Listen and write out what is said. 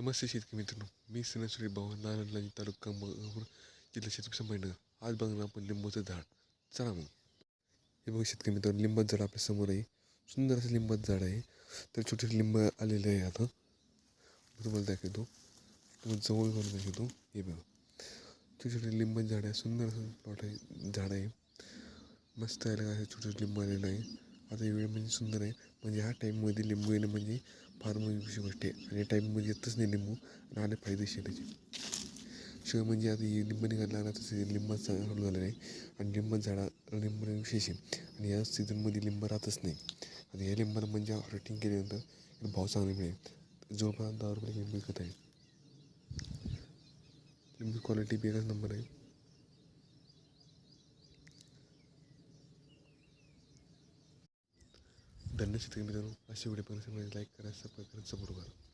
नमस्ते शेतकरी मित्रांनो मी सणेश्वरी भाऊ नारायण तालुका जिल्हा शेतकरी संभाजीनगर आज बघणार आपण लिंबाचं झाड चला मग हे बघा शेतकरी मित्रांनो लिंबाचं झाड आपल्यासमोर आहे सुंदर असं लिंबाचं झाड आहे तर छोटे लिंब आलेले आहे आता मी तुम्हाला दाखवतो तुम्हाला जवळ करून दाखवतो हे बघा छोटे छोटे लिंबाचं झाड आहे सुंदर असं प्लॉट आहे झाड आहे मस्त आहे छोटे छोटे लिंब आलेलं आहे आता ही वेळ म्हणजे सुंदर आहे. म्हणजे ह्या टाईममध्ये लिंबू येणं म्हणजे फार म्हणजे गोष्ट आहे. आणि या टाईममध्ये येतच नाही लिंबू. आणि आले फायदेशीर त्याचे शिवाय म्हणजे आता हे लिंब निघायला लागला तसे लिंबाचं झाड चालू झालेलं आहे. आणि लिंब झाडा लिंब विशेष आहे. आणि या सीझनमध्ये लिंब राहतच नाही. आणि या लिंबाला म्हणजे हार्टिंग केल्यानंतर भाव चांगले मिळेल. जवळपास दहा रुपये लिंब विकत आहे. लिंबू क्वालिटी बेगच नंबर आहे. धन्यवाद शेतकरी मित्रांनो अशी व्हिडिओ पाहण्यासाठी लाईक करा सबस्क्राईब करा सपोर्ट करा